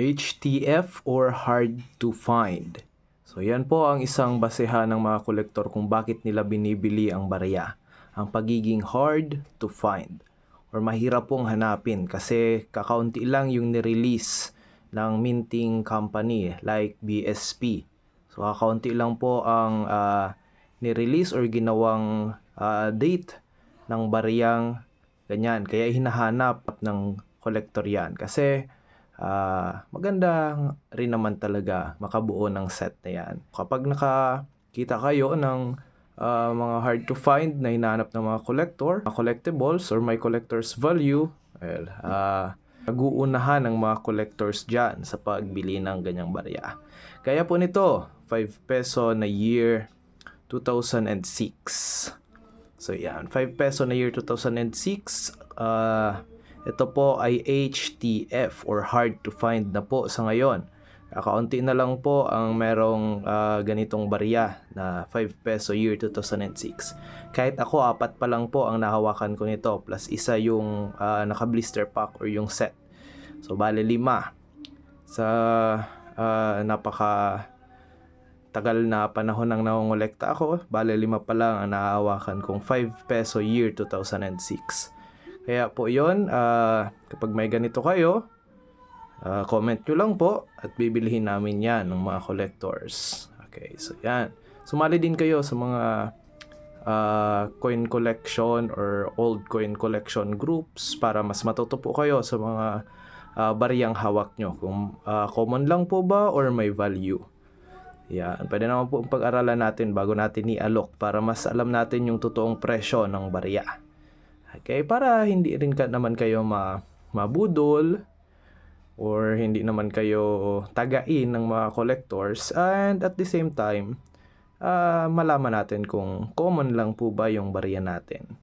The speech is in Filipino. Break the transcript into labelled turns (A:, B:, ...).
A: HTF or hard to find. So yan po ang isang basehan ng mga kolektor kung bakit nila binibili ang barya. Ang pagiging hard to find or mahirap pong hanapin kasi kakaunti lang yung nirelease ng minting company like BSP. So kakaunti lang po ang ah, nirelease or ginawang ah, date ng baryang ganyan. Kaya hinahanap ng kolektor yan kasi ah, maganda rin naman talaga makabuo ng set na yan. Kapag nakakita kayo ng ah, mga hard to find na hinahanap ng mga collector, mga collectibles or may collector's value, well, ah, nag-uunahan ng mga collectors dyan sa pagbili ng ganyang barya. Kaya po nito, 5 peso na year 2006. So yan, 5 peso na year 2006. ah ito po ay HTF or hard to find na po sa ngayon. Kakaunti na lang po ang merong ah, ganitong barya na 5 peso year 2006. Kahit ako, apat pa lang po ang nahawakan ko nito plus isa yung ah, naka-blister pack or yung set. So, bale lima. Sa ah, napaka tagal na panahon nang nangongolekta ako, bale lima pa lang ang nahawakan kong 5 peso year 2006. Kaya po yon ah, kapag may ganito kayo, ah, comment nyo lang po at bibilihin namin yan ng mga collectors. Okay, so yan. Sumali din kayo sa mga ah, coin collection or old coin collection groups para mas matuto po kayo sa mga ah, bariyang hawak nyo. Kung ah, common lang po ba or may value. Yan, pwede naman po pag-aralan natin bago natin i-alok para mas alam natin yung totoong presyo ng barya. Okay, para hindi rin ka naman kayo ma mabudol or hindi naman kayo tagain ng mga collectors and at the same time ah, malaman natin kung common lang po ba yung barya natin.